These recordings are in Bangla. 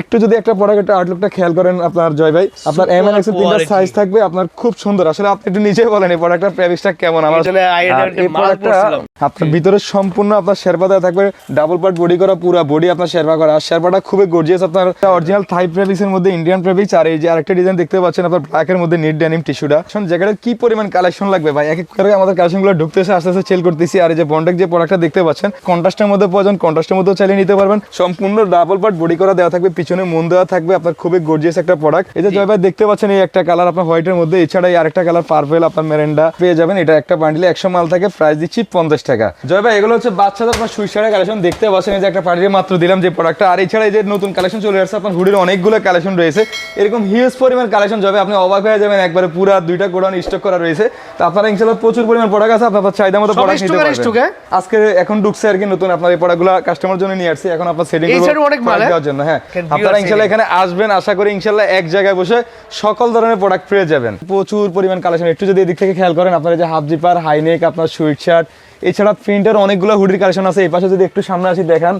একটু যদি একটা প্রোডাক্ট আউটলুকটা খেয়াল করেন আপনার জয় ভাই আপনার এম এন এক্সেল তিনটা সাইজ থাকবে আপনার খুব সুন্দর। আসলে আপনি একটু নিজে বলেন এই প্রোডাক্টটার প্রেভিসটা কেমন? আমার এই প্রোডাক্টটা আপনার ভিতরে সম্পূর্ণ আপনার শেরপা দেওয়া থাকবে ডাবল পার্ট বডি করা পুরো বডি আপনার শেরপা করা। আর শেরপাটা খুবই গর্জিয়াস আপনার অরিজিনাল থাই প্রেভিক্সের মধ্যে ইন্ডিয়ান প্রেভিক্স আর এই যে আরেকটা ডিজাইন দেখতে পাচ্ছেন আপনার ব্ল্যাকের মধ্যে নিট ডেনিম টিস্যুটা জ্যাকেটের কি পরিমাণ কালেকশন লাগবে ভাই? এক এক করে আমাদের কালেকশনগুলো ঢুকতেছে আস্তে আস্তে সেল করতেছি। আর এই যে বন্ডেক যে প্রোডাক্টটা দেখতে পাচ্ছেন কন্ট্রাস্টের মধ্যে প্রয়োজন কন্ট্রাস্টের মধ্যেও চালিয়ে নিতে পারবেন। সম্পূর্ণ ডাবল পার্ট বডি করা দেওয়া থাকবে পিছনে মন দেওয়া থাকবে আপনার খুবই গর্জিয়াস একটা প্রোডাক্ট যে জয় ভাই দেখতে পাচ্ছেন এই একটা কালার আপনার হোয়াইটের মধ্যে এছাড়া এই আরেকটা কালার পার্পেল আপনার মেরেন্ডা পেয়ে যাবেন। এটা একটা বান্ডিলে একশো মাল থাকে প্রাইস দিচ্ছি পঞ্চাশ টাকা। জয় ভাই এগুলো হচ্ছে বাচ্চাদের আপনার সুইসারের কালেকশন দেখতে পাচ্ছেন এই যে একটা পার্টির মাত্র দিলাম যে প্রোডাক্টটা আর এছাড়া এই যে নতুন কালেকশন চলে আসছে আপনার হুডির অনেকগুলো কালেকশন রয়েছে। এরকম হিউজ পরিমাণ কালেকশন যাবে আপনি অবাক হয়ে যাবেন একবারে পুরো দুইটা গোডাউন স্টক করা রয়েছে। তো আপনারা ইনশাল্লাহ প্রচুর পরিমাণ প্রোডাক্ট আছে আপনার চাহিদা মতো প্রোডাক্ট নিতে পারবেন। হ্যাঁ? আজকে এখন ঢুকছে আর কি নতুন আপনার এই প্রোডাক্টগুলো কাস্টমার জন্য নিয়ে আসছি। এখন আপনার সেটিং এই side অনেক মাল, হ্যাঁ? দেওয়ার জন্য হ্যাঁ। আপনারা ইনশাল্লাহ এখানে আসবেন আশা করি ইনশাল্লাহ এক জায়গায় বসে সকল ধরনের প্রোডাক্ট পেয়ে যাবেন। প্রচুর পরিমাণ কালেকশন একটু যদি এদিক থেকে খেয়াল করেন আপনার যে হাফ জিপার হাইনেক আপনার সুইট শার্ট এছাড়া প্রিন্টের অনেকগুলো হুডির কালেকশন আছে। এই পাশে যদি একটু সামনে আসি দেখান।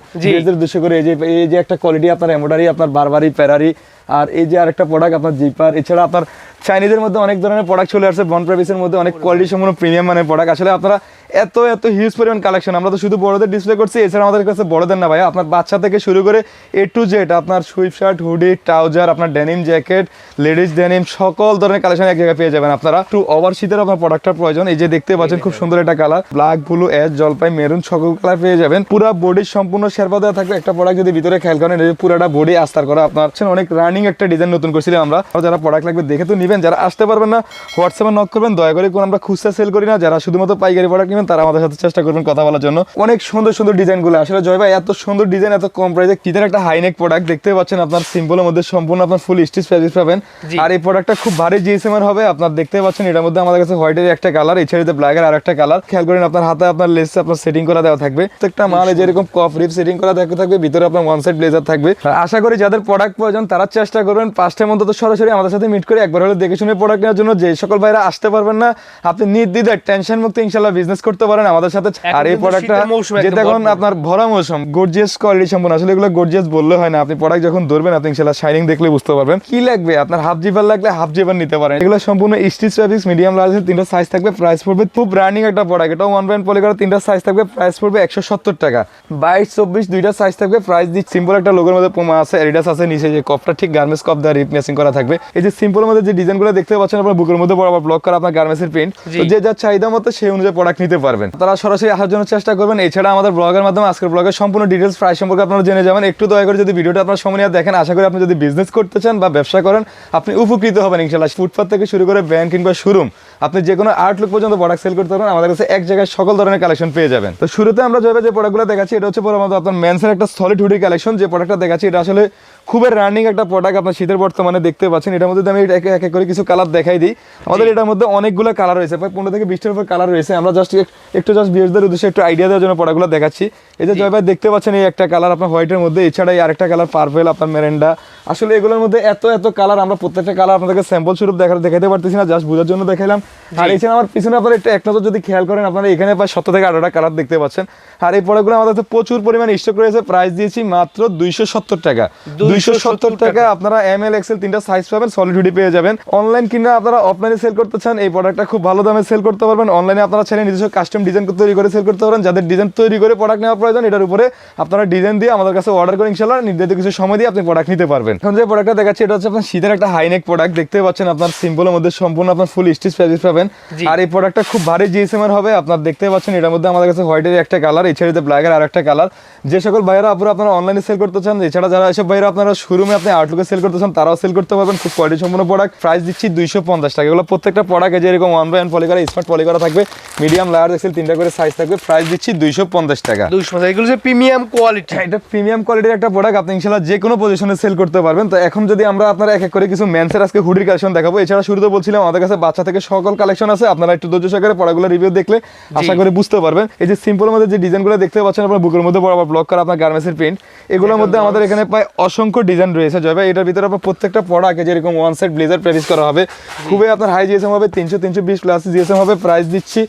দুশো করে এই যে এই যে একটা কোয়ালিটি আপনার এমব্রয়ডারি আপনার বারবারি প্যারারি আর এই যে আরেকটা প্রোডাক্ট আপনার জিপার এছাড়া আপনার চাইনিজের মধ্যে অনেক ধরনের প্রোডাক্ট চলে আসছে বন প্রাইসের মধ্যে অনেক কোয়ালিটি সম্পূর্ণ প্রিমিয়াম মানের প্রোডাক্ট আসলে আপনারা এত এত হিউজ পরিমাণ কালেকশন আমরা তো শুধু বড়দের ডিসপ্লে করছি, এছাড়া আমাদের কাছে বড়দের না ভাই আপনার বাচ্চা থেকে শুরু করে এ টু জেড আপনার সুইপ শার্ট হুডি ট্রাউজার আপনার ডেনিম জ্যাকেট লেডিস ডেনিম সকল ধরনের কালেকশন এক জায়গায় পেয়ে যাবেন আপনারা। একটু ওভার শীতের আপনার প্রোডাক্টটার প্রয়োজন, এই যে দেখতে পাচ্ছেন খুব সুন্দর একটা কালার ব্ল্যাক ব্লু অ্যাশ জলপাই মেরুন সকল কালার পেয়ে যাবেন। পুরো বডির সম্পূর্ণ শেরপা দেওয়া থাকবে। একটা প্রোডাক্ট যদি ভিতরে খেয়াল করেন পুরোটা বডি আস্তার করা আপনার। অনেক রানিং একটা ডিজাইন নতুন করছিলাম আমরা। যারা প্রোডাক্ট লাগবে দেখে তো নিবেন। যারা আসতে পারবেন না হোয়াটসঅ্যাপে নক করবেন দয়া করে কোন আমরা খুচরা সেল করি না যারা শুধুমাত্র পাইকারি প্রোডাক্ট নেবেন তারা আমাদের সাথে চেষ্টা করবেন কথা বলার জন্য। অনেক সুন্দর সুন্দর ডিজাইনগুলো আসলে জয় ভাই এত সুন্দর ডিজাইন এত কম প্রাইসে কিদের একটা হাইনেক প্রোডাক্ট দেখতে পাচ্ছেন আপনার সিম্পলের মধ্যে সম্পূর্ণ আপনার ফুল স্টিচ প্যাকেজ পাবেন। আর এই প্রোডাক্টটা খুব ভারী জিএসএম এর হবে আপনার দেখতে পাচ্ছেন এটার মধ্যে আমাদের কাছে হোয়াইটের একটা কালার এছাড়া ব্ল্যাকের আর একটা কালার খেয়াল করেন আপনার হাতে আপনার লেস আপনার সেটিং করা দেওয়া থাকবে। প্রত্যেকটা মাল এই যে এরকম কফ রিপ সেটিং করা দেখা থাকবে ভিতরে আপনার ওয়ান সাইড ব্লেজার থাকবে। আশা করি যাদের প্রোডাক্ট প্রয়োজন তারা চেষ্টা করবেন পাঁচটার মধ্যে তো সরাসরি আমাদের সাথে মিট করে একবার হলে দেখে শুনে প্রোডাক্ট নেওয়ার জন্য যে সকল ভাইরা আসতে পারবেন না আপনি নির্দ্বিধায় টেনশন মুক্ত ইনশাল্লাহ বিজনেস করতে পারেন আমাদের সাথে। আর এই প্রোডাক্টটা শীতের মৌসুম যে একদম দেখুন ভরপুর। আপনার ভরা মৌসুম গর্জিয়াস কোয়ালিটি সম্পূর্ণ। আসলে এগুলো গর্জিয়াস বললে হয় না আপনি প্রোডাক্ট যখন ধরবেন আপনি ইনশাল্লাহ শাইনিং দেখলে বুঝতে পারবেন। কি লাগবে? আপনার হাফ জিপার লাগলে হাফ জিপার নিতে পারেন। এগুলো সম্পূর্ণ স্টিচ ফ্যাব্রিক্স মিডিয়াম লার্জের তিনটা সাইজ থাকবে প্রাইস পড়বে খুব রানিং একটা প্রোডাক্ট এটা ওয়ান পয়েন্ট পলি করা তিনটা সাইজ থাকবে প্রাইস পড়বে একশো সত্তর টাকা। বাইশ চব্বিশ দুইটা সাইজ থাকবে প্রাইস দিচ্ছি। সিম্পল একটা লোকের মধ্যে পোমা আছে এডিডাস আছে নিচে যে কপটা ঠিক গার্মেন্টস কপ দেওয়া রিপ মেসিং করা থাকবে। এই যে সিম্পলের মধ্যে যে ডিজাইনগুলো দেখতে পাচ্ছেন আপনার বুকের মধ্যে বরাবর ব্লক করা আপনার গার্মেন্টসের প্রিন্ট। যে যার চাহিদা মতো সেই অনুযায়ী প্রোডাক্ট নিতে পারবেন। তারা সরাসরি আসার জন্য চেষ্টা করবেন। এছাড়া আমাদের ব্লগের মাধ্যমে আজকের ব্লগের সম্পূর্ণ ডিটেলস প্রায় সম্পর্কে আপনারা জেনে যাবেন। একটু দয়া করে যদি ভিডিওটা আপনার সময় নিয়ে দেখেন আশা করি আপনি যদি বিজনেস করতে চান বা ব্যবসা করেন আপনি উপকৃত হবেন ইনশাল্লাহ ফুটপাথ থেকে শুরু করে ব্যাংক কিংবা শোরুম আপনি যে কোনো আর্ট লুক পর্যন্ত প্রোডাক্ট সেল করতে পারবেন আমাদের কাছে এক জায়গায় সকল ধরনের কালেকশন পেয়ে যাবেন। তো শুরুতে আমরা যেভাবে যে প্রোডাক্টগুলো দেখাচ্ছি এটা হচ্ছে প্রথমত আপনার মেন্সের একটা সলিড হুডি কালেকশন যে প্রোডাক্টটা দেখাচ্ছি এটা আসলে খুবই রানিং একটা প্রোডাক্ট আপনার শীতের বর্তমানে দেখতে পাচ্ছেন। এটার মধ্যে আমি এক এক করে কিছু কালার দেখাই দিই আমাদের এটার মধ্যে অনেকগুলো কালার রয়েছে। প্রায় পনেরো থেকে বিশটার উপর কালার রয়েছে। আমরা জাস্ট একটু জাস্ট বিয়ার্সদের উদ্দেশ্যে একটু আইডিয়া দেওয়ার জন্য প্রোডাক্টগুলো দেখাচ্ছি। এই যে জয় ভাই দেখতে পাচ্ছেন এই একটা কালার আপনার হোয়াইটের মধ্যে এছাড়া এই আরেকটা কালার পার্পেল আপনার মেরেন্ডা। আসলে এগুলোর মধ্যে এত এত কালার আমরা প্রত্যেকটা কালার আপনাদেরকে স্যাম্পল স্বরূপ দেখা দেখাতে পারতেছি না জাস্ট বোঝার জন্য দেখাইলাম। আর এছাড়া আমার পিছনে আপনারা একটু এক নজর যদি খেয়াল করেন আপনারা এখানে প্রায় সত্তর থেকে আঠারোটা কালার দেখতে পাচ্ছেন। আর এই প্রোডাক্টগুলো আমাদের কাছে প্রচুর পরিমাণে স্টক রয়েছে। প্রাইস দিয়েছি মাত্র দুইশো সত্তর টাকা। দুইশো সত্তর টাকা। আপনারা এম এল এক্সেল তিনটা সাইজ পাবেন সলিড হুডি পেয়ে যাবেন। অনলাইন কিনা আপনারা অফলাইনে সেল করতে চান এই প্রোডাক্টটা খুব ভালো দামে সেল করতে পারবেন। অনলাইনে আপনারা চাইলে নিজস্ব কাস্টম ডিজাইন তৈরি করে সেল করতে পারেন। যাদের ডিজাইন তৈরি করে প্রোডাক্ট নেওয়া প্রয়োজন এটার উপরে আপনারা ডিজাইন দিয়ে আমাদের কাছে অর্ডার করে ইনশাল্লাহ নির্ধারিত কিছু সময় দিয়ে আপনি প্রোডাক্ট নিতে পারবেন। এখন যে প্রোডাক্টটা দেখাচ্ছি এটা হচ্ছে আপনার শীতের একটা হাইনেক প্রোডাক্ট দেখতে পাচ্ছেন আপনার সিম্পলের মধ্যে সম্পূর্ণ আপনার ফুল স্টিচ প্যাকেজ পাবেন। আর এই প্রোডাক্টটা খুব ভারী জিএসএম এর হবে আপনার দেখতে পাচ্ছেন এটার মধ্যে আমাদের কাছে হোয়াইটের একটা কালার এছাড়া ব্ল্যাকের আর একটা কালার যে সকল ভাইরা আপুরা আপনারা অনলাইনে সেল করতে চান এছাড়া যারা এসব ভাইরা আপনারা শোরুমে আপনি আউটলুকে সেল করতে চান তারাও সেল করতে পারবেন খুব কোয়ালিটি সম্পূর্ণ প্রোডাক্ট প্রাইস দিচ্ছি দুইশো পঞ্চাশ টাকা। এগুলো প্রত্যেকটা প্রোডাক্ট যে এরকম ওয়ান বাই ওয়ান পলি করা স্মার্ট পলি করা থাকবে মিডিয়াম লার্জ এক্সেল তিনটা করে সাইজ থাকবে প্রাইস দিচ্ছি দুইশো পঞ্চাশ টাকা। দুশো পঞ্চাশ। এগুলো যে প্রিমিয়াম কোয়ালিটি এটা প্রিমিয়াম কোয়ালিটির একটা প্রোডাক্ট আপনি ইনশাল্লাহ যে কোনো পজিশনে সেল করতে পারবেন। তো এখন যদি আমরা আপনারা এক এক করে কিছু মেন্সের আজকে হুডির কালেকশন দেখাবো এছাড়া শুরুতে বলছিলাম আমাদের কাছে বাচ্চা থেকে সকল কালেকশন আছে আপনারা একটু ধৈর্য সহকারে পড়াগুলো রিভিউ দেখলে আশা করি বুঝতে পারবেন। এই যে সিম্পলের মধ্যে যে ডিজাইনগুলো দেখতে পাচ্ছেন আপনার বুকের মধ্যে বরাবর ব্লক করা আপনার গার্মেন্টসের প্রিন্ট এগুলোর মধ্যে আমাদের এখানে প্রায় অসংখ্য ডিজাইন রয়েছে জয় ভাই। এটার ভিতরে আপনার প্রত্যেকটা প্রোডাক্ট যেরকম ওয়ান সাইড ব্লেজার প্রেভিস করা হবে খুবই আপনার হাই জিএসএম হবে তিনশো তিনশো বিশ প্লাস জিএসএম হবে প্রাইস দিচ্ছি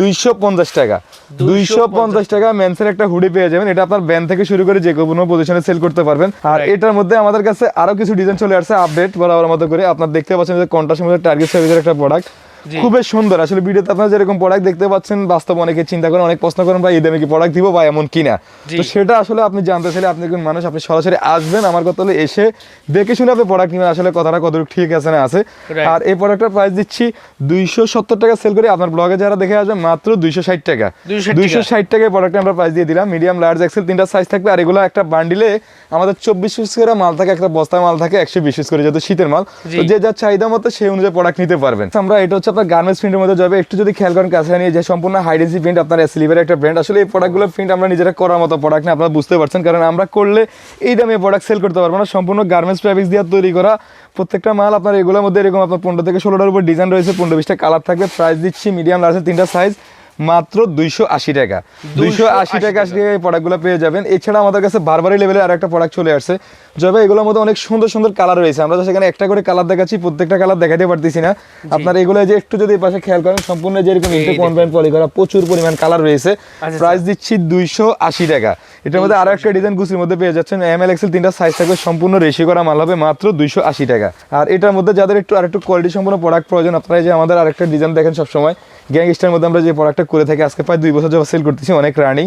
দুইশো পঞ্চাশ টাকা। দুইশো পঞ্চাশ টাকা মেন্সের একটা হুডি পেয়ে যাবেন এটা আপনার ব্যান থেকে শুরু করে যে কোনো পজিশনে সেল করতে পারবেন। আর এটার মধ্যে আমাদের কাছে আরও কিছু ডিজাইন চলে আসছে আপডেট বরাবর মতো করে। আপনার দেখতে পাচ্ছেন যে কন্ট্রাস্টের মধ্যে টার্গেট সার্ভিসের একটা প্রোডাক্ট। খুবই সুন্দর। আসলে ভিডিওতে আপনারা যেরকম প্রোডাক্ট দেখতে পাচ্ছেন বাস্তব অনেকে চিন্তা করেন অনেক প্রশ্ন করেন ভাই এই দামে কি প্রোডাক্ট দিব বা এমন কিনা তো সেটা আসলে আপনি জানতে চাইলে আপনি কোন মানুষ আপনি সরাসরি আসবেন। আমার কথা হলো এসে দেখে শুনে আপনি প্রোডাক্ট নেবেন। আসলে কথাটা কতটুকু ঠিক আছে না আছে। আর এই প্রোডাক্টের প্রাইস দিচ্ছি দুইশো সত্তর টাকা সেল করে। আপনার ব্লগে যারা দেখে আসবেন মাত্র দুইশো ষাট টাকা। দুইশো ষাট টাকায় প্রোডাক্টে আমরা প্রাইস দিয়ে দিলাম। মিডিয়াম লার্জ এক্সেল তিনটা সাইজ থাকবে। আর এগুলো একটা বান্ডিলে আমাদের চব্বিশ পিস করে মাল থাকে একটা বস্তা মাল থাকে একশো বিশ পিস করে যেহেতু শীতের মাল। তো যে যার চাহিদা মতো সেই অনুযায়ী প্রোডাক্ট নিতে পারবেন। আমরা এটা হচ্ছে আপনার গার্মেন্টস প্রিন্টের মধ্যে যাবে একটু যদি খেয়াল করেন কাছে নিয়ে যে সম্পূর্ণ হাইডেন্সি প্রিন্ট আপনার স্লিভের একটা ব্র্যান্ড আসলে এই প্রোডাক্টগুলো প্রিন্ট আমরা নিজেরা করার মতো প্রোডাক্ট না আপনারা বুঝতে পারছেন কারণ আমরা করলে এই দামে প্রোডাক্ট সেল করতে পারব না সম্পূর্ণ গার্মেন্টস ফ্যাব্রিক্স দিয়ে তৈরি করা প্রত্যেকটা মাল আপনার এগুলোর মধ্যে এরকম আপনার পনেরো থেকে ষোলোটার উপর ডিজাইন রয়েছে পনেরো বিশটা কালার থাকবে প্রাইস দিচ্ছি মিডিয়াম লার্জের তিনটা সাইজ মাত্র দুইশো আশি টাকা। দুইশো আশি টাকা টাকা। এই প্রোডাক্টগুলো পেয়ে যাবেন। এছাড়া আমাদের কাছে বারবারই লেভেলে আর একটা প্রোডাক্ট চলে আসছে যবে এগুলোর মধ্যে অনেক সুন্দর সুন্দর কালার রয়েছে। আমরা তো সেখানে একটা করে কালার দেখাচ্ছি প্রত্যেকটা কালার দেখাতে পারতেছি না। আপনার এগুলো যে একটু যদি পাশে খেয়াল করেন সম্পূর্ণ যেরকম কনভেন্ট পলি করা প্রচুর পরিমাণ কালার রয়েছে। আচ্ছা, প্রাইস দিচ্ছি দুইশো আশি টাকা। এটার মধ্যে আরও একটা ডিজাইন গুছির মধ্যে পেয়ে যাচ্ছেন। এম এল এক্সেল তিনটা সাইজ থাকবে সম্পূর্ণ রেশি করা মাল হবে মাত্র দুইশো আশি টাকা। আর এটার মধ্যে যাদের একটু আর একটু কোয়ালিটি সম্পূর্ণ প্রোডাক্ট প্রয়োজন আপনারা যে আমাদের আরেকটা ডিজাইন দেখেন সবসময়। গ্যাংস্টার মধ্যে আমরা যে প্রোডাক্টটা করে থাকি আজকে প্রায় দুই বছর যাবত সেল করতেছি অনেক রানিং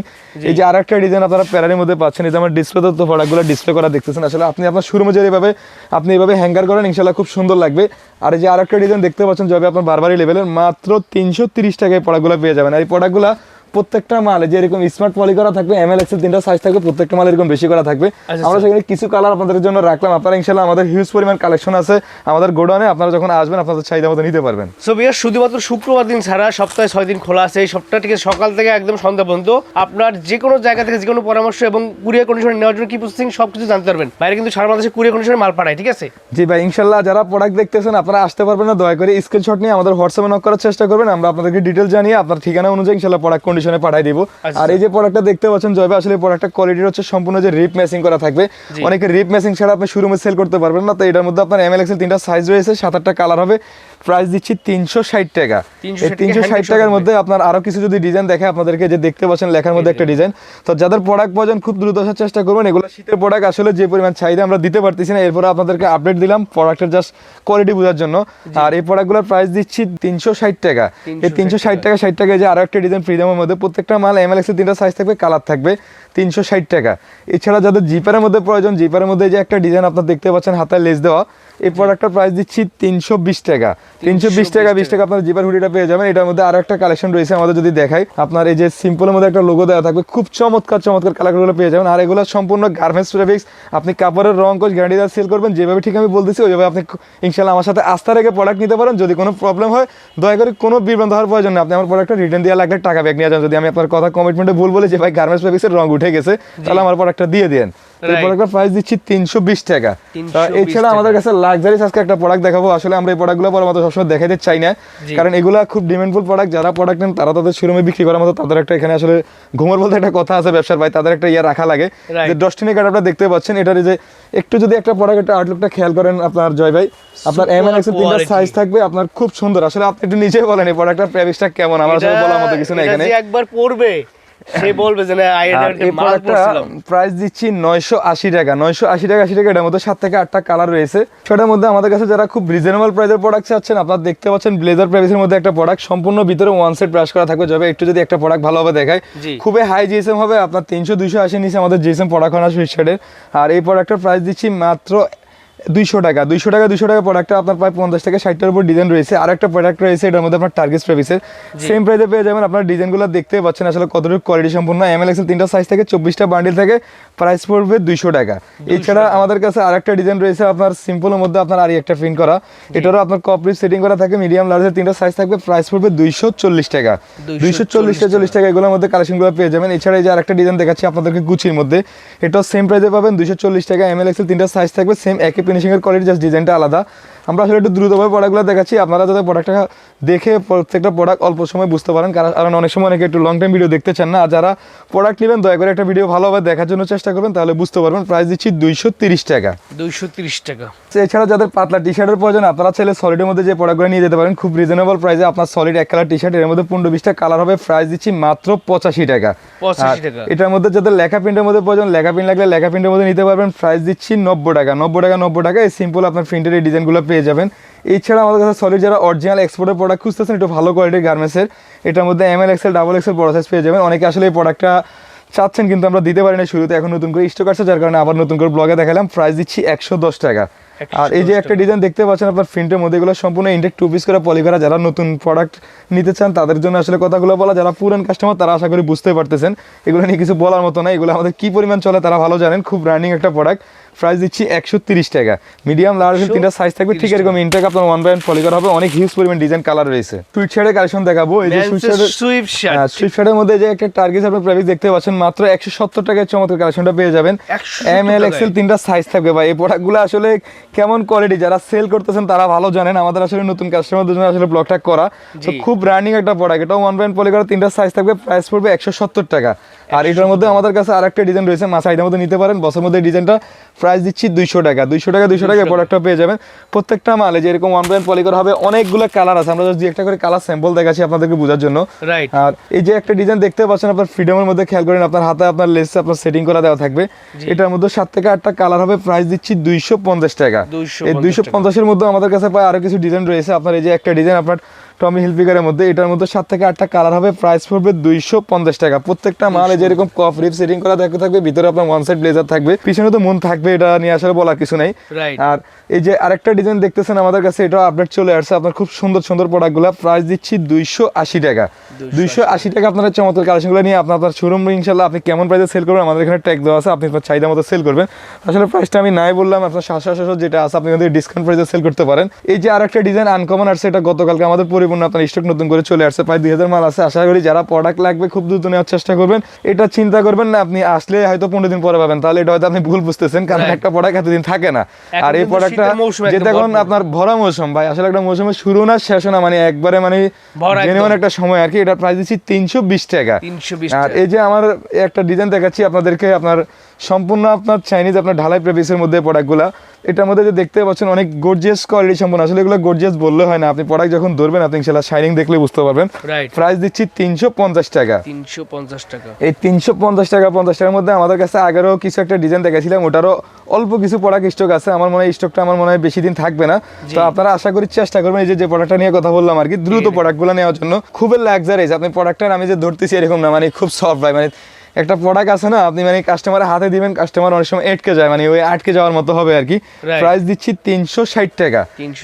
এই যে আর একটা ডিজাইন আপনারা প্যারারির মধ্যে পাচ্ছেন এই যে আমার ডিসপ্লে তো প্রোডাক্টগুলো ডিসপ্লে করা দেখতেছেন আসলে আপনি আপনার শুরু মধ্যে এইভাবে আপনি এইভাবে হ্যাঙ্গার করেন ইনশাল্লাহ খুব সুন্দর লাগবে। আর এই যে আরেকটা ডিজাইন দেখতে পাচ্ছেন যাবে আপনার বারবারই লেভেলের মাত্র তিনশো তিরিশ টাকায় পড়াগুলো পেয়ে যাবেন। আর এই প্রোডাক্টগুলো প্রত্যেকটা মালে যে এরকম স্মার্ট পলি করা থাকবে এম এল এক্সেল তিনটা সাইজ থাকবে প্রত্যেকটা মাল এরকম বেশি করা থাকবে। আচ্ছা, আমরা সেখানে কিছু কালার আপনাদের জন্য রাখলাম। আপনারা ইনশাল্লাহ আমাদের হিউজ পরিমাণ কালেকশন আছে আমাদের গোডাউনে। আপনারা যখন আসবেন আপনাদের চাহিদা মতো নিতে পারবেন। সো বিয়ার শুধুমাত্র শুক্রবার দিন ছাড়া সপ্তাহে ছয় দিন খোলা আছে। এই সপ্তাহ থেকে সকাল থেকে একদম সন্ধ্যা পর্যন্ত আপনার যে কোনো জায়গা থেকে যে কোনো পরামর্শ এবং কুরিয়ার কন্ডিশন নেওয়ার জন্য কি প্রসেসিং সব কিছু জানতে পারবেন। বাইরে কিন্তু সারা বাংলাদেশে কুরিয়ার কন্ডিশনে মাল পাঠায় ঠিক আছে? জি ভাই ইনশাল্লাহ যারা প্রোডাক্ট দেখতেছেন আপনারা আসতে পারবেন না। দয়া করে স্ক্রিনশট নিয়ে আমাদের হোয়াটসঅ্যাপে নক করার চেষ্টা করবেন। আমরা আপনাদেরকে ডিটেল জানিয়ে আপনার ঠিকানা অনুযায়ী ইনশাল্লাহ প্রোডাক্ট কন্ডিশনে পাঠাই দিব। আচ্ছা। আর এই যে প্রোডাক্টটা দেখতে পাচ্ছেন জয়বে আসলে প্রোডাক্টটা কোয়ালিটির হচ্ছে সম্পূর্ণ যে রিপ ম্যাচিং করা থাকবে। অনেকে রিপ ম্যাচিং ছাড়া আপনি শোরুমে সেল করতে পারবেন না। তো এটার মধ্যে আপনার এম এল এক্সেল তিনটা সাইজ রয়েছে সাত আটটা কালার হবে। প্রাইস দিচ্ছি তিনশো ষাট টাকা। তিনশো ষাট টাকার মধ্যে আপনার আরও কিছু যদি ডিজাইন দেখে আপনাদেরকে যে দেখতে পাচ্ছেন লেখার মধ্যে একটা ডিজাইন তো যাদের প্রোডাক্ট প্রয়োজন খুব দ্রুত আসার চেষ্টা করবেন। এগুলো শীতের প্রোডাক্ট আসলে যে পরিমাণ চাহিদা আমরা দিতে পারতেছি না এরপরে আপনাদেরকে আপডেট দিলাম প্রোডাক্টের জাস্ট কোয়ালিটি বোঝার জন্য। আর এই প্রোডাক্টগুলোর প্রাইস দিচ্ছি তিনশো ষাট টাকা। এই তিনশো ষাট টাকা। ষাট টাকা যে আরও একটা ডিজাইন ফ্রিডমের মধ্যে প্রত্যেকটা মাল এম এল এক্সের তিনটা সাইজ থাকবে কালার থাকবে তিনশো ষাট টাকা। এছাড়া যাদের জিপারের মধ্যে প্রয়োজন জিপারের মধ্যে যে একটা ডিজাইন আপনার দেখতে পাচ্ছেন হাতায় লেস দেওয়া এই প্রোডাক্টটার প্রাইস দিচ্ছি তিনশো বিশ টাকা। তিনশো বিশ টাকা বিশ টাকা আপনার জিপার হুডিটা পেয়ে যাবেন এটার মধ্যে আরও একটা কালেকশন রয়েছে আমাদের যদি দেখাই। আপনার এই যে সিম্পলের মধ্যে একটা লোগো দেওয়া থাকবে খুব চমৎকার চমৎকার কালারগুলো পেয়ে যাবেন। আর এগুলো সম্পূর্ণ গার্মেন্টস ফেব্রিক্স আপনি কাপড়ের রং কোচ গ্যারান্টি দিয়ে সেল করবেন। যেভাবে ঠিক আমি বলতেছি ওইভাবে আপনি ইনশাল্লাহ আমার সাথে আস্থা রেখে প্রোডাক্ট নিতে পারেন। যদি কোনো প্রবলেম হয় দয়া করে কোনো বিভ্রান্ত হওয়ার প্রয়োজন নেই। আপনি আমার প্রোডাক্টটা রিটার্ন দিয়ে লাগলে টাকা ব্যাক নিয়ে যান। যদি আমি আপনার কথা কমিটমেন্টে ভুল বলে যে ভাই গার্মেন্টস ফেব্রিক্সের রং উঠে গেছে তাহলে আমার প্রোডাক্টটা দিয়ে দেন এই প্রোডাক্টের প্রাইস দিচ্ছি তিনশো বিশ টাকা। এছাড়া আমাদের কাছে লাক্সারিস আজকে একটা প্রোডাক্ট দেখাবো। আসলে আমরা এই প্রোডাক্টগুলো পরে সবসময় দেখাতে চাই না। কারণ এগুলো খুব ডিমান্ডফুল প্রোডাক্ট যারা প্রোডাক্ট নেন তারা তাদের শোরুমে বিক্রি করার মতো তাদের একটা এখানে আসলে ঘুমোর বলতে একটা কথা আছে ব্যবসার ভাই তাদের একটা ইয়ে রাখা লাগে। যে ডস্টিনি কার্ড আপনারা দেখতে পাচ্ছেন এটার যে একটু যদি একটা প্রোডাক্ট একটা আউটলুকটা খেয়াল করেন আপনার জয় ভাই আপনার Super এম এন এক্সের তিনটা সাইজ থাকবে আপনার খুব সুন্দর। আসলে আপনি একটু নিজেই বলেন এই প্রোডাক্টটার প্রাইসটা কেমন? আমার আসলে বলার মতো কিছু না এখানে। একবার পড়বে সে বলবে যে না এই প্রোডাক্টটা প্রাইস দিচ্ছি নয়শো আশি টাকা। নয়শো আশি টাকা আশি টাকা এটার মধ্যে সাত থেকে আটটা কালার রয়েছে। সেটার মধ্যে আমাদের কাছে যারা খুব রিজনেবল প্রাইসের প্রোডাক্ট চাচ্ছেন আপনারা দেখতে পাচ্ছেন ব্লেজার প্রাইসের মধ্যে একটা প্রোডাক্ট সম্পূর্ণ ভিতরে ওয়ান সেট ব্রাশ করা থাকবে যাবে একটু যদি একটা প্রোডাক্ট ভালোভাবে দেখায়। খুবই হাই জিএসএম হবে আপনার তিনশো দুইশো আশি নিচে আমাদের জিএসএম প্রোডাক্ট হয় না সুইচ শেডের আর এই প্রোডাক্টের প্রাইস দিচ্ছি মাত্র দুইশো টাকা দুইশো টাকা দুইশো টাকা প্রোডাক্টটা আপনার প্রায় পঞ্চাশ থেকে ষাটটার উপর ডিজাইন রয়েছে। আর একটা প্রোডাক্ট রয়েছে এটার মধ্যে আপনার টার্গেট প্রেভিসের সেম প্রাইসে পেয়ে যাবেন আপনার ডিজাইনগুলো দেখতে পাচ্ছেন আসলে কতটুকু কোয়ালিটি সম্পূর্ণ এম এল এক্সেল তিনটা সাইজ থেকে চব্বিশটা বান্ডিল থেকে প্রাইস পড়বে দুইশো টাকা। এছাড়া আমাদের কাছে আরেকটা ডিজাইন রয়েছে আপনার সিম্পলের মধ্যে আপনার আর একটা প্রিন্ট করা। এটারও আপনার কপরি সেটিং করা থাকে মিডিয়াম লার্জের তিনটা সাইজ থাকবে প্রাইস পড়বে দুইশো চল্লিশ টাকা। দুইশো চল্লিশ চল্লিশ টাকা এগুলোর মধ্যে কালেকশনগুলো পেয়ে যাবেন। এছাড়া এই যে আরেকটা ডিজাইন দেখাচ্ছি আপনাদেরকে গুচির মধ্যে এটাও সেম প্রাইসে পাবেন দুইশো চল্লিশ টাকা। এম এল এক্সেল তিনটা সাইজ থাকবে সেম একই ফিনিশিংয়ের কোয়ালিটি জাস্ট ডিজাইনটা আলাদা। আমরা আসলে একটু দ্রুতভাবে প্রোডাক্টগুলো দেখাচ্ছি। আপনারা যাতে প্রোডাক্টটা দেখে প্রত্যেকটা প্রোডাক্ট অল্প সময় বুঝতে পারেন। কারণ অনেক সময় অনেকে একটু লং টাইম ভিডিও দেখতে চান না। আর যারা প্রোডাক্ট নেবেন দয়া করে একটা ভিডিও ভালোভাবে দেখার জন্য চেষ্টা করবেন তাহলে বুঝতে পারবেন প্রাইস দিচ্ছি দুইশো তিরিশ টাকা। দুইশো তিরিশ টাকা। এছাড়া যাদের পাতলা টি শার্টের প্রয়োজন আপনারা চাইলে সলিডের মধ্যে যে প্রোডাক্টগুলো নিয়ে যেতে পারেন খুব রিজনেবল প্রাইসে আপনার সলিড এক কালার টি শার্ট এর মধ্যে পনেরো বিশটা কালার হবে। প্রাইস দিচ্ছি মাত্র পঁচাশি টাকা। 85 টাকা। এটার মধ্যে যাদের লেখা প্রিন্টের মধ্যে প্রয়োজন লেখা প্রিন্ট লাগলে লেখা প্রিন্টের মধ্যে নিতে পারবেন। প্রাইস দিচ্ছি নব্বই টাকা নব্বই টাকা নব্বই টাকা। এই সিম্পল আপনার প্রিন্টের এই ডিজাইনগুলো পেয়ে যাবেন। এছাড়া আমাদের কাছে সলিড যারা অরিজিনাল এক্সপোর্টের প্রোডাক্ট খুঁজতেছেন একটু ভালো কোয়ালিটির গার্মেন্টসের এটার মধ্যে M L XL double XL বড় সাইজ পেয়ে যাবেন। অনেকে আসলে এই প্রোডাক্টটা চাচ্ছেন কিন্তু আমরা দিতে পারি না শুরুতে এখন নতুন করে স্টক আসছে যার কারণে আবার নতুন করে ব্লগে দেখালাম। প্রাইস দিচ্ছি একশো দশ টাকা। আর এই যে একটা ডিজাইন দেখতে পাচ্ছেন আপনার প্রিন্টের মধ্যে এগুলো সম্পূর্ণ ইন্টেক টু পিস করে পলি করা যারা নতুন প্রোডাক্ট নিতে চান তাদের জন্য আসলে কথাগুলো বলা যারা পুরান কাস্টমার তারা আশা করি বুঝতে পারতেছেন। এগুলো নিয়ে কিছু বলার মতো না এগুলো আমাদের কি পরিমাণ চলে তারা ভালো জানেন। খুব রানিং একটা প্রোডাক্ট প্রাইস দিচ্ছি একশো তিরিশ টাকা মিডিয়াম লার্জ তিনটা সাইজ থাকবে। ঠিক এরকম ইনটেক আপনার ওয়ান বাই পলি করা হবে। অনেক হিউজ পরিমাণ ডিজাইন কালার রয়েছে। সুইট শার্টের কালেকশন দেখাবো। এই যে সুইট শার্টের সুইফট শার্ট সুইট শার্টের মধ্যে যে একটা টার্গেট আপনার প্রাইস দেখতে পাচ্ছেন মাত্র একশো সত্তর টাকায় চমৎকার কালেকশনটা পেয়ে যাবেন। এম এল এক্সেল তিনটা সাইজ থাকবে। ভাই এই প্রোডাক্টগুলো আসলে কেমন কোয়ালিটি যারা সেল করতেছেন তারা ভালো জানেন। আমাদের আসলে নতুন কাস্টমারদের জন্য আসলে ব্লগটা করা। তো খুব রানিং একটা প্রোডাক্ট এটা ওয়ান পয়েন্ট পলি করা তিনটা সাইজ থাকবে। প্রাইস পড়বে একশো সত্তর টাকা। আর এটার মধ্যে আমাদের কাছে আরেকটা ডিজাইন রয়েছে মাছ আইটার মধ্যে নিতে পারেন। বসের মধ্যে ডিজাইনটা প্রাইস দিচ্ছি দুইশো টাকা। দুইশো টাকা দুইশো টাকা। প্রোডাক্টটা পেয়ে যাবেন। প্রত্যেকটা মালে যে এরকম ওয়ান পলি করা হবে অনেকগুলো কালার আছে। আমরা যদি একটা করে কালার স্যাম্পল দেখাচ্ছি আপনাদেরকে বোঝার জন্য। আর এই যে একটা ডিজাইন দেখতে পাচ্ছেন আপনার ফ্রিডমের মধ্যে খেয়াল করেন আপনার হাতে আপনার লেস আপনার সেটিং করা দেওয়া থাকবে। এটার মধ্যে সাত থেকে আটটা কালার হবে প্রাইস দিচ্ছি দুইশো পঞ্চাশ টাকা। 250 এই দুইশো পঞ্চাশের মধ্যে আমাদের কাছে প্রায় আরও কিছু ডিজাইন রয়েছে। আপনার এই যে একটা ডিজাইন আপনার টমি হিলপিকারের মধ্যে এটার মধ্যে সাত থেকে আটটা কালার হবে প্রাইস পড়বে দুইশো পঞ্চাশ টাকা। প্রত্যেকটা মাল এই যে কফ রিপ সেটিং করা দেখতে থাকবে ভিতরে আপনার ওয়ান সাইড ব্লেজার থাকবে পিছনে তো মন থাকবে এটা নিয়ে আসলে বলার কিছু নাই। আর এই যে আরেকটা ডিজাইন দেখতেছেন আমাদের কাছে এটা আপডেট চলে আসছে আপনার খুব সুন্দর সুন্দর প্রোডাক্টগুলো প্রাইস দিচ্ছি দুইশো আশি টাকা। দুইশো আশি। টাকা আপনারা চমৎকার কালেকশনগুলো নিয়ে আপনার আপনার শোরুম ইনশাল্লাহ আপনি কেমন প্রাইসে সেল করবেন আমাদের এখানে ট্যাগ দেওয়া আছে আপনি আপনার চাহিদা মতো সেল করবেন। আসলে প্রাইসটা আমি নাই বললাম আপনার সাতশো সাতশো যেটা আছে আপনি ডিসকাউন্ট প্রাইসে সেল করতে পারেন। এই যে আরেকটা ডিজাইন আনকমন আসছে এটা গতকালকে আমাদের পরিপূর্ণ আপনার স্টক নতুন করে চলে আসছে প্রায় দুই হাজার মাল আছে। আশা করি যারা প্রোডাক্ট লাগবে খুব দ্রুত নেওয়ার চেষ্টা করবেন। এটা চিন্তা করবেন না আপনি আসলে হয়তো পনেরো দিন পরে পাবেন। তাহলে এটা হয়তো আপনি ভুল বুঝতেছেন কারণ একটা প্রোডাক্ট এতদিন থাকে না। আর এই প্রোডাক্টটা যেটা এখন আপনার ভরা মৌসুম ভাই আসলে একটা মৌসুমের শুরু না শেষ না মানে একবারে মানে একদম। একটা সময় আর কি। এটা প্রাইস দিচ্ছি তিনশো বিশ টাকা। আর এই যে আমার একটা ডিজাইন দেখাচ্ছি আপনাদেরকে আপনার সম্পূর্ণ আপনার চাইনিজ আপনার ঢালাই প্রেভিসের মধ্যে প্রোডাক্টগুলো এটার মধ্যে যে দেখতে পাচ্ছেন অনেক গর্জিয়াস কোয়ালিটি সম্পূর্ণ আসলে এগুলো গর্জিয়াস বললে হয় না। আপনি প্রোডাক্ট যখন ধরবেন আপনি ইনশাল্লাহ শাইনিং দেখলে বুঝতে পারবেন। রাইট প্রাইস দিচ্ছি তিনশো পঞ্চাশ টাকা। তিনশো পঞ্চাশ টাকা। এই তিনশো পঞ্চাশ টাকা পঞ্চাশ টাকার মধ্যে আমাদের কাছে আগেরও কিছু একটা ডিজাইন দেখেছিলাম ওটারও অল্প কিছু প্রোডাক্ট স্টক আছে। আমার মনে হয় স্টকটা আমার মনে হয় বেশি দিন থাকবে না। তো আপনারা আশা করি চেষ্টা করবেন এই যে প্রোডাক্টটা নিয়ে কথা বললাম আর কি দ্রুত প্রোডাক্টগুলো নেওয়ার জন্য। খুবই লাক্সারিজ আপনি প্রোডাক্টটা আমি যে ধরতেছি এরকম না মানে খুব সফট ভাই মানে একটা প্রোডাক্ট আছে না আপনি মানে কাস্টমারের হাতে দিবেন কাস্টমার অনেক সময় আটকে যায় মানে ওই আটকে যাওয়ার মতো হবে আর কি। প্রাইস দিচ্ছি তিনশো ষাট টাকা।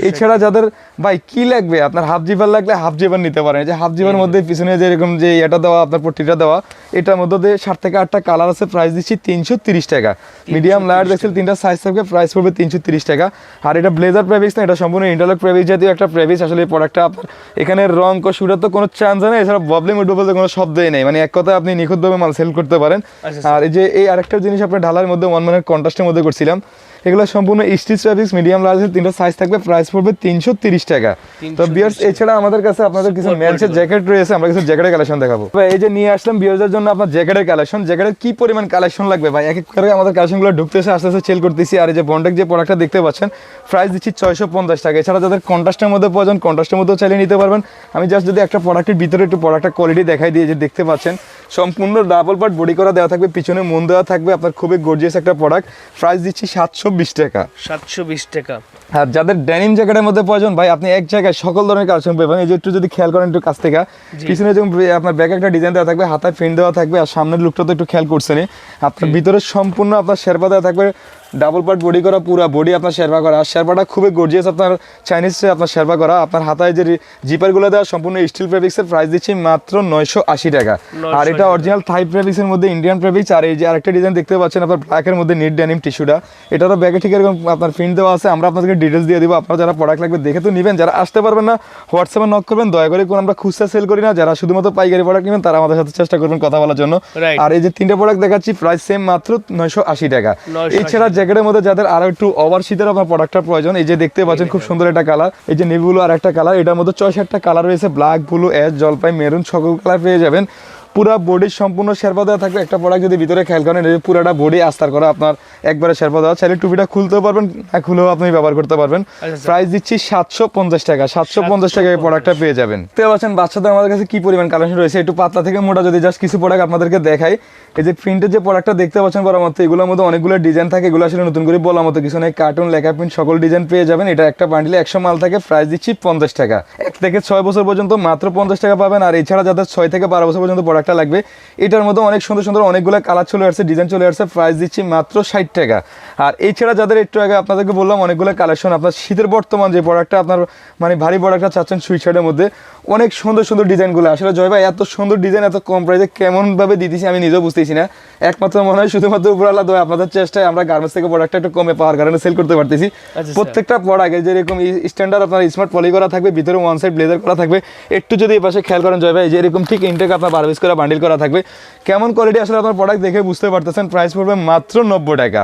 এছাড়া যাদের ভাই কি লাগবে? আপনার হাফ জিপার লাগলে হাফ জিপার নিতে পারেন। যে হাফ জিপার মধ্যে পিছনে যে এরকম যে এটা দেওয়া আপনার পট্টিটা দেওয়া এটার মধ্যে দিয়ে ষাট থেকে আটটা কালার আছে প্রাইস দিচ্ছি তিনশো তিরিশ টাকা। মিডিয়াম লার্জ এক্সেল তিনটা সাইজ থাকবে প্রাইস পড়বে তিনশো তিরিশ টাকা। আর এটা ব্লেজার প্রেভিক্স না এটা সম্পূর্ণ ইন্টারলক প্রেভিক্স জাতীয় একটা প্রেভিক্স আসলে এই প্রোডাক্টটা আপনার এখানে রং কষুটার তো কোনো চান্স নেই এছাড়া প্রবলেম উঠবে বলতে কোনো শব্দই নেই। মানে এক কথা আপনি নিখুঁতভাবে মাল সেল করতে পারেন। আচ্ছা, আর এই যে এই আরেকটা জিনিস আপনার ঢালার মধ্যে ওয়ান মানের কন্ট্রাস্টের মধ্যে করছিলাম এগুলো সম্পূর্ণ স্টিচ ফ্যাব্রিক্স মিডিয়াম লার্জের তিনটা সাইজ থাকবে প্রাইস পড়বে তিনশো তিরিশ টাকা। তো বিয়ার্স এছাড়া আমাদের কাছে আপনাদের কিছু মেন্সের জ্যাকেট রয়েছে আমরা কিছু জ্যাকেটের কালেকশন দেখাবো। এই যে নিয়ে আসলাম বিয়ার্সের জন্য আপনার জ্যাকেটের কালেকশন জ্যাকেটের কি পরিমাণ কালেকশন লাগবে ভাই? এক এক করে আমাদের কালেকশনগুলো ঢুকতেছে আস্তে আস্তে সেল করতেছি। আর এই যে বন্ডেক যে প্রোডাক্টটা দেখতে পাচ্ছেন প্রাইস দিচ্ছি ছয়শো পঞ্চাশ টাকা। এছাড়া যাদের কন্ট্রাস্টের মধ্যে প্রয়োজন কন্ট্রাস্টের মধ্যেও চাইলে নিতে পারবেন। আমি জাস্ট যদি একটা প্রোডাক্টের ভিতরে একটু প্রোডাক্টটা কোয়ালিটি দেখাই দিয়ে যে দেখতে পাচ্ছেন সম্পূর্ণ ডাবল পার্ট বডি করা দেওয়া থাকবে পিছনে মন দেওয়া থাকবে আপনার খুবই গর্জিয়াস একটা প্রোডাক্ট প্রাইস দিচ্ছি সাতশো বিশ টাকা। সাতশো বিশ টাকা। আর যাদের ড্যানিম জ্যাকেটের মধ্যে প্রয়োজন ভাই আপনি এক জায়গায় সকল ধরনের কালেকশন পাবেন এই যে একটু যদি খেয়াল করেন একটু কাছ থেকে পিছনে যেমন আপনার ব্যাগে একটা ডিজাইন দেওয়া থাকবে হাতায় ফিন দেওয়া থাকবে আর সামনের লুকটা তো একটু খেয়াল করছেন আপনার ভিতরে সম্পূর্ণ আপনার শেরপা দেওয়া থাকবে ডাবল পার্ট বডি করা পুরো বডি আপনার শেরপা করা। আর শেরপাটা খুবই গর্জিয়াস আপনার চাইনিজ আপনার শেরপা করা। আপনার হাতায় যে জিপারগুলো দেওয়া সম্পূর্ণ স্টিল ফেব্রিক্সের প্রাইস দিচ্ছি মাত্র নয়শো আশি টাকা। আর এটা অরিজিনাল থাই ফেব্রিক্সের মধ্যে ইন্ডিয়ান ফেব্রিক্স আর এই যে আরেকটা ডিজাইন দেখতে পাচ্ছেন আপনার ব্ল্যাকের মধ্যে নিট ড্যানিম টিস্যুটা এটারও ব্যাগে ঠিক এরকম আপনার প্রিন্ট দেওয়া আছে। আমরা আপনাদেরকে ডিটেলস দিয়ে দিব। আপনারা যারা প্রোডাক্ট লাগবে দেখে তো নেবেন। যারা আসতে পারবেন না হোয়াটসঅ্যাপে নক করবেন। দয়া করে কোনো আমরা খুচরা সেল করি না। যারা শুধুমাত্র পাইকারি প্রোডাক্ট নেবেন তারা আমাদের সাথে চেষ্টা করবেন কথা বলার জন্য। আর এই যে তিনটে প্রোডাক্ট দেখাচ্ছি প্রাইস সেম মাত্র নয়শো আশি টাকা। এছাড়া জ্যাকেটের মধ্যে যাদের আরও একটু ওভার শীতের আপনার প্রোডাক্টটা প্রয়োজন এই যে দেখতে পাচ্ছেন খুব সুন্দর একটা কালার এই যে নেভি ব্লু আর একটা কালার এটার মধ্যে ছয় সাতটা কালার রয়েছে ব্ল্যাক ব্লু অ্যাশ জলপাই মেরুন সকল কালার পেয়ে যাবেন। পুরা বডি সম্পূর্ণ শেরপা দেওয়া থাকবে। একটা প্রোডাক্ট যদি ভিতরে খেয়াল করেন পুরাটা বডি আস্তার করা আপনার একবারে শেরপা দেওয়া। চাইলে টুপিটা খুলতেও পারবেন না খুলেও আপনি ব্যবহার করতে পারবেন। আচ্ছা। প্রাইস দিচ্ছি সাতশো পঞ্চাশ টাকা। সাতশো পঞ্চাশ টাকা এই প্রোডাক্টটা পেয়ে যাবেন। দেখতে পাচ্ছেন বাচ্চাদের আমাদের কাছে কি পরিমাণ কালেকশন রয়েছে একটু পাতলা থেকে মোটা যদি জাস্ট কিছু প্রোডাক্ট আপনাদেরকে দেখাই। এই যে প্রিন্টের যে প্রোডাক্টটা দেখতে পাচ্ছেন বড় মতো এগুলোর মধ্যে অনেকগুলো ডিজাইন থাকে এগুলো আসলে নতুন করে বলার মতো কিছু নেই। কার্টুন লেখা প্রিন্ট সকল ডিজাইন পেয়ে যাবেন। এটা একটা বান্ডিলে একশো মাল থাকে প্রাইস দিচ্ছি পঞ্চাশ টাকা। এক থেকে ছয় বছর পর্যন্ত মাত্র পঞ্চাশ টাকা পাবেন। আর এছাড়া যাদের ছয় থেকে বারো বছর পর্যন্ত প্রোডাক্টটা লাগবে। এটার মধ্যে অনেক সুন্দর সুন্দর অনেকগুলো কালার চলে আসছে, ডিজাইন চলে আসছে প্রাইস দিচ্ছি মাত্র ষাট টাকা। আর এছাড়া যাদের একটু আগে আপনাদেরকে বললাম, অনেকগুলো কালেকশন আপনার শীতের বর্তমান যে প্রোডাক্টটা আপনার মানে ভারী প্রোডাক্টটা চাচ্ছেন শার্টের মধ্যে অনেক সুন্দর সুন্দর ডিজাইনগুলো। আসলে জয় ভাই এত সুন্দর ডিজাইন এত কম প্রাইসে কেমনভাবে দিতেছি আমি নিজেও বুঝতেছি না। একমাত্র মনে হয় শুধুমাত্র উপরালা দয় আপনাদের চেষ্টায় আমরা গার্মেন্টস থেকে প্রোডাক্টটা একটু কমে পাওয়ার কারণে সেল করতে পারতেছি। আচ্ছা, প্রত্যেকটা প্রোডাক্ট যেরকম স্ট্যান্ডার্ড আপনার স্মার্ট পলি করা থাকবে ভিতরে ওয়ান সাইড ব্লেজার করা থাকবে। একটু যদি এই পাশে খেয়াল করেন জয় ভাই যে এরকম ঠিক ইনটেক আপনার বারবিস করে বান্ডিল করা থাকবে। কেমন কোয়ালিটি আসলে আপনার প্রোডাক্ট দেখে বুঝতে পারতেছেন প্রাইস পড়বে মাত্র নব্বই টাকা।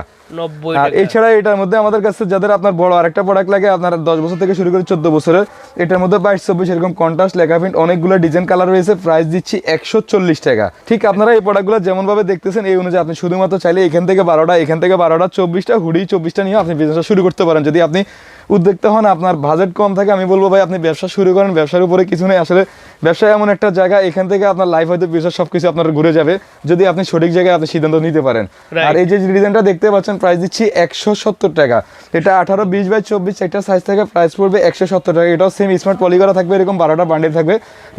আর। এছাড়া এটার মধ্যে আমাদের কাছে যাদের আপনার বড় আরেকটা প্রোডাক্ট লাগে আপনার দশ বছর থেকে শুরু করে চোদ্দ বছরের এটার মধ্যে বাইশ চব্বিশ এরকম কন্ট্রাস্ট লেখা প্রিন্ট অনেকগুলো ডিজাইন কালার রয়েছে প্রাইস দিচ্ছি একশো চল্লিশ টাকা। ঠিক আপনারা এই প্রোডাক্টগুলো যেমন ভাবে দেখতেছেন এই অনুযায়ী আপনি শুধুমাত্র চাইলে এখান থেকে বারোটা এখান থেকে বারোটা চব্বিশটা হুডি চব্বিশটা নিয়ে আপনি বিজনেসটা শুরু করতে পারেন। যদি আপনি উদ্যোক্তা হন আপনার বাজেট কম থাকে আমি বলব ভাই আপনি ব্যবসা শুরু করেন ব্যবসার উপরে কিছু নেই। আসলে ব্যবসা এমন একটা জায়গা এখান থেকে আপনার লাইফ হয়তো বিজনেস সব কিছু আপনার ঘুরে যাবে যদি আপনি সঠিক জায়গায় আপনি সিদ্ধান্ত নিতে পারেন। আর এই যে ডিজাইনটা দেখতে পাচ্ছেন প্রাইস দিচ্ছি একশো সত্তর টাকা। এটা আঠারো বিশ বাই চব্বিশ একটা সাইজ থেকে প্রাইস পড়বে একশো সত্তর টাকা। এটাও সেম স্মার্ট পলি করা থাকবে এরকম বারোটা বান্ডিল থাকবে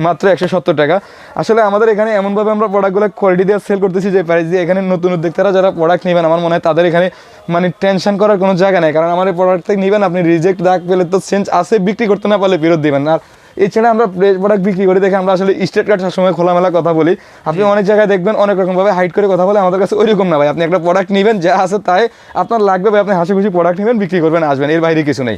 মাত্র একশো সত্তর টাকা। আসলে আমাদের এখানে এমনভাবে আমরা প্রোডাক্টগুলো কোয়ালিটি দিয়ে সেল করতেছি যে প্রাইস দিয়ে এখানে নতুন উদ্যোক্তারা যারা প্রোডাক্ট নেবেন আমার মনে হয় তাদের এখানে মানে টেনশন করার কোনো জায়গা নেই। কারণ আমার এই প্রোডাক্ট থেকে নেবেন আপনি রিজেক্ট দাগ পেলে তো চেঞ্জ আছে বিক্রি করতে না পারলে ফেরত দিবেন আর এছাড়া আমরা প্রোডাক্ট বিক্রি করে। দেখে আমরা আসলে স্টেট কার্ড সবসময় খোলামেলা কথা বলি। আপনি অনেক জায়গায় দেখবেন অনেক রকম ভাবে হাইট করে কথা বলে। আমাদের কাছে ওইরকম না ভাই। আপনি একটা প্রোডাক্ট নেবেন যা আছে তাই আপনার লাগবে ভাই। আপনি হাসি খুশি প্রোডাক্ট নেবেন বিক্রি করবেন আসবেন। এর বাইরে কিছু নেই।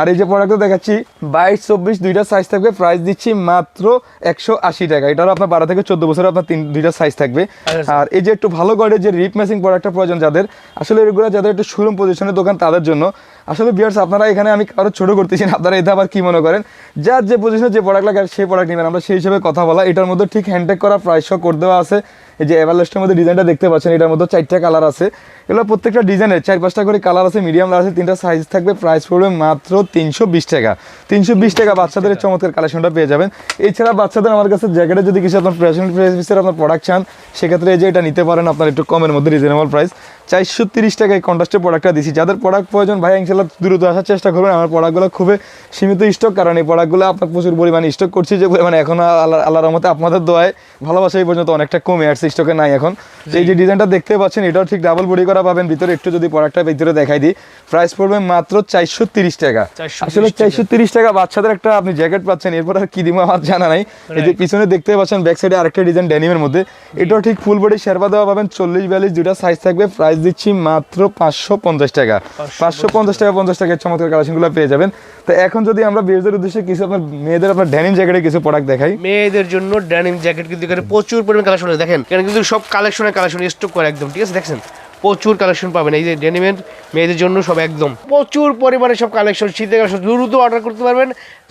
আর এই যে প্রোডাক্টটা দেখাচ্ছি বাইশ চব্বিশ দুইটা সাইজ থাকবে। প্রাইস দিচ্ছি মাত্র একশো আশি টাকা। এটারও আপনার বারো থেকে চোদ্দ বছর আপনার তিন দুইটা সাইজ থাকবে। আচ্ছা। আর এই যে একটু ভালো কোয়ালিটির যে রিপ মেসিং প্রোডাক্টটা প্রয়োজন যাদের আসলে এগুলো যাদের একটু শোরুম পজিশনের দোকান তাদের জন্য। আসলে বিয়ার্স আপনারা এখানে আমি কারও ছোট করতেছি না, আপনারা এটা আবার কী মনে করেন? যার যে পজিশনে যে প্রোডাক্ট লাগে সেই প্রোডাক্ট নেবেন, আমরা সেই হিসেবে কথা বলা, এটার মধ্যে ঠিক হ্যান্ডটেক করা প্রাইস করে দেওয়া আছে। এই যে এভারলেস্টের মধ্যে ডিজাইনটা দেখতে পাচ্ছেন, এটার মধ্যে চারটা কালার আছে। এগুলো প্রত্যেকটা ডিজাইনের চার পাঁচটা করে কালার আছে মিডিয়াম আছে, তিনটা সাইজ থাকবে প্রাইস পড়বে মাত্র তিনশো বিশ টাকা। তিনশো বিশ টাকা বাচ্চাদের চমৎকার কালেকশনটা পেয়ে যাবেন। এছাড়া বাচ্চাদের আমার কাছে জ্যাকেটে যদি কিছু আপনার ফ্যাশন পিসের আপনার প্রোডাক্ট চান, সেক্ষেত্রে এই যে এটা নিতে পারেন আপনার একটু কমের মধ্যে রিজনেবল প্রাইস চারশো তিরিশ টাকায় কন্ট্রাস্টের প্রোডাক্টটা দিছি। যাদের প্রোডাক্ট প্রয়োজন, ভাই ইনশাল্লাহ দ্রুত আসার চেষ্টা করবেন। আমার প্রোডাক্টগুলো খুবই সীমিত স্টক কারণ এই প্রোডাক্টগুলো আপনার প্রচুর পরিমাণে স্টক করছি, যে পরিমাণে এখন আল্লাহ আল্লাহর রহমতে আপনাদের দোয়ায় ভালোবাসা এই পর্যন্ত অনেকটা কমে আসছে। স্টকে নাই এখন। এই যে ডিজাইনটা দেখতে পাচ্ছেন এটাও ঠিক ডাবল বডি করা পাবেন। ভিতরে একটু যদি প্রোডাক্টটা ভিতরে দেখাই দিই প্রাইস পড়বে মাত্র চারশো তিরিশ টাকা। আসলে চারশো তিরিশ টাকা বাচ্চাদের একটা আপনি জ্যাকেট পাচ্ছেন এরপর আর কি দিব আমার জানা নাই। এই যে পিছনে দেখতে পাচ্ছেন ব্যাক সাইডে আরেকটা ডিজাইন ড্যানিমের মধ্যে। এটাও ঠিক ফুল বডি শেরপা দেওয়া পাবেন চল্লিশ বিয়াল্লিশ দুটা সাইজ থাকবে। প্রাইস দিচ্ছি মাত্র পাঁচশো পঞ্চাশ টাকা। পাঁচশো পঞ্চাশ টাকা পঞ্চাশ টাকার চমৎকার কালেকশনগুলো পেয়ে যাবেন। তো এখন যদি আমরা বিয়েদের উদ্দেশ্যে কিছু আপনার মেয়েদের, আপনার ড্যানিম জ্যাকেটে কিছু প্রোডাক্ট দেখাই। মেয়েদের জন্য ড্যানিম জ্যাকেট কিন্তু এখানে প্রচুর পরিমাণ কালেকশন আছে। দেখেন, এখানে কিন্তু সব কালেকশনের কালেকশন স্টক করে একদম, ঠিক আছে? দেখছেন? প্রচুর কালেকশন পাবেন। এই যে ডেনিমের মেয়েদের জন্য সব একদম। প্রচুর পরিমাণে সব কালেকশন শীতের কালেকশন দ্রুত অর্ডার করতে পারবেন।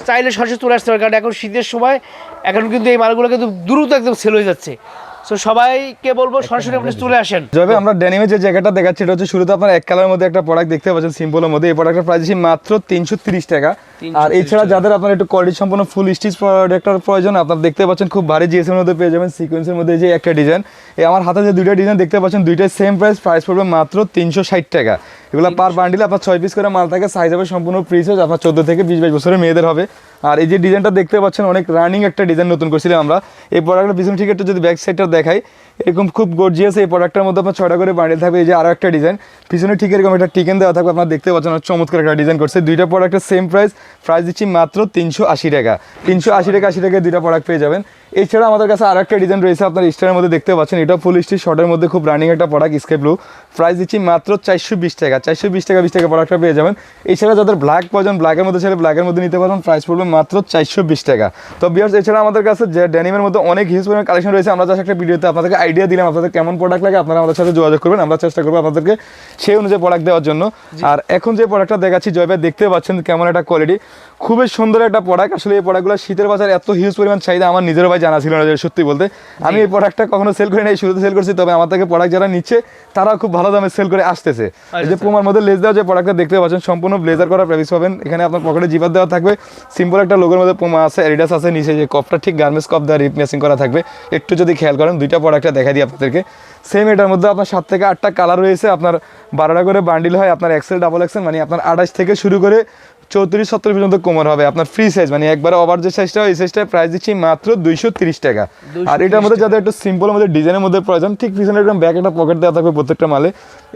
চাইলে সরাসরি চলে আসতে পারবেন কারণ এখন শীতের সময়, এখন কিন্তু এই মালগুলো কিন্তু দ্রুত একদম সেল হয়ে যাচ্ছে। সো সবাইকে বলব সরাসরি আপনি চলে আসেন। যাবে আমরা ড্যানিমের যে জায়গাটা দেখাচ্ছি এটা হচ্ছে শুরুতে আপনার এক কালারের মধ্যে একটা প্রোডাক্ট দেখতে পাচ্ছেন সিম্পলের মধ্যে। এই প্রোডাক্টের প্রাইস মাত্র তিনশো তিরিশ টাকা। আর এছাড়া যাদের আপনার একটু কোয়ালিটি সম্পূর্ণ ফুল স্টিচ প্রোডাক্টের প্রয়োজন আপনার দেখতে পাচ্ছেন খুব ভারী জিএসের মধ্যে পেয়ে যাবেন সিকোয়েন্সের মধ্যে যে একটা ডিজাইন এই আমার হাতে যে দুইটা ডিজাইন দেখতে পাচ্ছেন দুইটাই সেম প্রাইস প্রাইস পড়বে মাত্র তিনশো ষাট টাকা। এগুলো পার বান্ডিলে আপনার ছয় পিস করে মাল থাকে সাইজ হবে সম্পূর্ণ সাইজ আপনার চোদ্দ থেকে বিশ বাইশ বছরের মেয়েদের হবে। আর এই যে ডিজাইনটা দেখতে পাচ্ছেন, অনেক রানিং একটা ডিজাইন নতুন করছিলাম আমরা। এই প্রোডাক্টের পিছনে ঠিক একটু যদি ব্যাক সাইডটা দেখাই, এরকম খুব গর্জিয়াস এই প্রোডাক্টের মধ্যে আপনার ছয়টা করে বান্ডিল থাকবে, এই যে আরও একটা ডিজাইন পিছনে ঠিক এরকম একটা টিকেন দেওয়া থাকবে, আপনার দেখতে পাচ্ছেন চমৎকার একটা ডিজাইন করছে। দুইটা প্রোডাক্টের সেম প্রাইস প্রাইস দিচ্ছি মাত্র তিনশো আশি টাকা। তিনশো আশি টাকা, আশি টাকায় দুইটা প্রোডাক্ট পেয়ে যাবেন। এছাড়া আমাদের কাছে আর একটা ডিজাইন রয়েছে, আপনার স্টারের মধ্যে দেখতে পাচ্ছেন এটা ফুল স্টিচ শর্টের মধ্যে খুব রানিং একটা প্রোডাক্ট স্কাই ব্লু প্রাইস দিচ্ছি মাত্র চারশো বিশ টাকা, চারশো বিশ টাকা বিশ টাকা প্রোডাক্টটা পেয়ে যাবেন। এছাড়া যাদের ব্ল্যাক প্রয়োজন ব্ল্যাকের মধ্যে ছেলে ব্ল্যাকের মধ্যে নিতে পারবেন প্রাইস পড়বে মাত্র চারশো বিশ টাকা। তো বিয়ার্স এছাড়া আমাদের কাছে যে ডেনিমের মধ্যে অনেক হিউজ পরিমাণ কালেকশন রয়েছে আমরা জাস্ট একটা ভিডিওতে আপনাদেরকে আইডিয়া দিলাম আপনাদের কেমন প্রোডাক্ট লাগে আপনারা আমাদের সাথে যোগাযোগ করবেন আমরা চেষ্টা করব আপনাদেরকে সেই অনুযায়ী প্রোডাক্ট দেওয়ার জন্য। আর এখন যে প্রোডাক্টটা দেখাচ্ছি জয় ভাই দেখতে পাচ্ছেন কেমন একটা কোয়ালিটি খুবই সুন্দর একটা প্রোডাক্ট আসলে এই প্রোডাক্টগুলো শীতের বাজার এত হিউজ পরিমাণ চাহিদা আমার নিজের ভাই জানা ছিল না সত্যি বলতে। আমি এই প্রোডাক্টটা কখনো সেল করি নাই শুরুতে সেল করছি তবে আমার থেকে প্রোডাক্ট যারা নিচ্ছে তারা খুব ভালো দামে সেল করে আসতেছে। যে। পুমার মধ্যে লেস দেওয়া যে প্রোডাক্টটা দেখতে পাচ্ছেন সম্পূর্ণ ব্লেজার করা প্রাইস পাবেন। এখানে আপনার পকেটে জিপার দেওয়া থাকবে। সিম্পল একটা লোগোর মধ্যে পুমা আছে এডিডাস আছে নিচে যে কপটা ঠিক গার্মেন্টস কপ দেওয়া রিপ্লেসিং করা থাকবে। একটু যদি খেয়াল করেন দুইটা প্রোডাক্টটা দেখা দিই আপনাদেরকে। সেম এটার মধ্যে আপনার সাত থেকে আটটা কালার রয়েছে। আপনার বারোটা করে বান্ডিল হয় আপনার এক্সেল ডাবল এক্সেল মানে আপনার আঠাশ থেকে শুরু করে চৌত্রিশ সত্তর পর্যন্ত কোমর হবে। আপনার ফ্রি সাইজ মানে একবার ওভার যে সাইজটা এই সাইজটা প্রাইস দিচ্ছি মাত্র দুইশো তিরিশ টাকা। আর এটার মধ্যে যাদের একটু সিম্পল মধ্যে ডিজাইনের মধ্যে প্রয়োজন ঠিক পিছনে এরকম ব্যাগ একটা পকেট দেওয়া থাকবে প্রত্যেকটা মালে।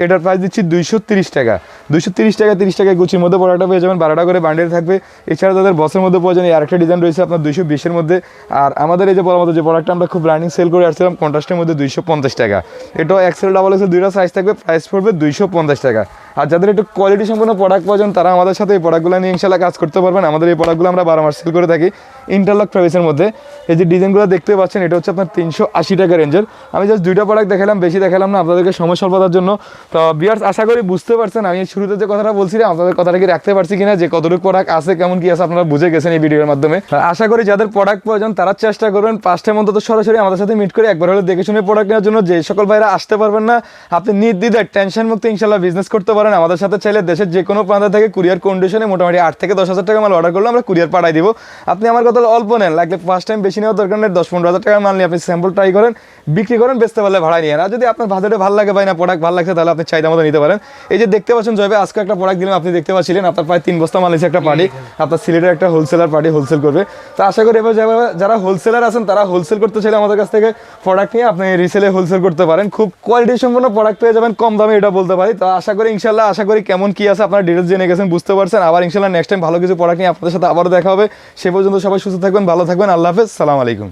এটার প্রাইস দিচ্ছি দুইশো তিরিশ টাকা। দুইশো তিরিশ টাকা তিরিশ টাকা গুচির মধ্যে প্রোডাক্টটা পেয়ে যাবেন বারোটা করে বান্ডেল থাকবে। এছাড়া তাদের বসের মধ্যে প্রয়োজন এই আরেকটা ডিজাইন রয়েছে আপনার দুইশো বিশের মধ্যে। আর আমাদের এই যে বলার মতো যে প্রোডাক্টটা আমরা খুব রানিং সেল করে আসছিলাম কন্ট্রাস্টের মধ্যে দুইশো পঞ্চাশ টাকা। এটাও এক্সেল ডাবল এক্সেল দুইটা সাইজ থাকবে প্রাইস পড়বে দুইশো পঞ্চাশ টাকা। আর যাদের একটু কোয়ালিটি সম্পন্ন প্রোডাক্ট প্রয়োজন, তারা আমাদের সাথে এই প্রোডাক্টগুলো নিয়ে ইনশাল্লাহ কাজ করতে পারবেন। আমাদের এই প্রোডাক্টগুলো আমরা বারো মাস সেল করে থাকি ইন্টারলক প্রাইসের মধ্যে। এই যে ডিজাইনগুলো দেখতে পাচ্ছেন, এটা হচ্ছে আপনার তিনশো আশি টাকা রেঞ্জের আমি জাস্ট দুইটা প্রোডাক্ট দেখালাম, বেশি দেখালাম না, আপনাদেরকে সময় স্বল্পতার জন্য। তো বিয়ার্স আশা করি বুঝতে পারছেন, আমি শুরুতে যে কথাটা বলছিলাম আপনাদের কথাটা কি রাখতে পারছি কিনা, যে কতটুকু প্রোডাক্ট আছে, কেমন কি আছে, আপনারা বুঝে গেছেন এই ভিডিওর মাধ্যমে। আশা করি যাদের প্রোডাক্ট প্রয়োজন, তারা চেষ্টা করবেন পাঁচটার মধ্যে তো সরাসরি আমাদের সাথে মিট করে একবার হলে দেখে শুনে প্রোডাক্ট নেওয়ার জন্য, যে সকল ভাইরা আসতে পারবেন না, আপনি নির্দ্বিধায় টেনশন মুক্ত ইনশাল্লাহ বিজনেস করতে পারেন আমাদের সাথে চাইলে দেশের যে কোনো প্রান্ত থেকে কুরিয়ার কন্ডিশনে মোটামুটি আট থেকে দশ হাজার টাকা মাল অর্ডার করলে আমরা কুরিয়ার পাঠাই দিব। আপনি আমার কথা অল্প নেন, লাগলে ফার্স্ট টাইম বেশি নেওয়ার দরকার নেই, দশ পনেরো হাজার টাকা মাল নিয়ে আপনি স্যাম্পল ট্রাই করেন। বিক্রি করেন, বেচতে পারলে ভাড়া নিয়ে আর যদি আপনার বাজেটে ভালো লাগে, ভাই না প্রোডাক্ট ভালো লাগছে, তাহলে আপনি চাহিদা মতো নিতে পারেন। এই যে দেখতে পাচ্ছেন জয়বে, আজকে একটা প্রোডাক্ট দিলাম, আপনি দেখতে পাচ্ছিলেন, আপনার প্রায় তিন বস্তা মাল নিয়েছে একটা পার্টি আপনার সিলেটের একটা হোলসেলার পার্টি হোলসেল করবে। তো আশা করি এবার যারা- যারা হোলসেলার আছেন, তারা হোলসেল করতে চাইলে আমাদের কাছ থেকে প্রোডাক্ট নিয়ে আপনি রিসেলে হোলসেল করতে পারেন। খুব কোয়ালিটি সম্পন্ন প্রোডাক্ট পেয়ে যাবেন, কম দামে এটা বলতে পারি। তো আশা করি ইনশাল্লাহ আশা করি কেমন কি আছে আপনার ডিটেলস জেনে গেছেন, বুঝতে পারছেন। আবার ইনশাল্লাহ নেক্সট টাইম ভালো কিছু প্রোডাক্ট নিয়ে আপনাদের সাথে আবারও দেখা হবে। সে পর্যন্ত সবাই সুস্থ থাকবেন, ভালো থাকবেন। আল্লাহ হাফেজ, সালাম আলাইকুম।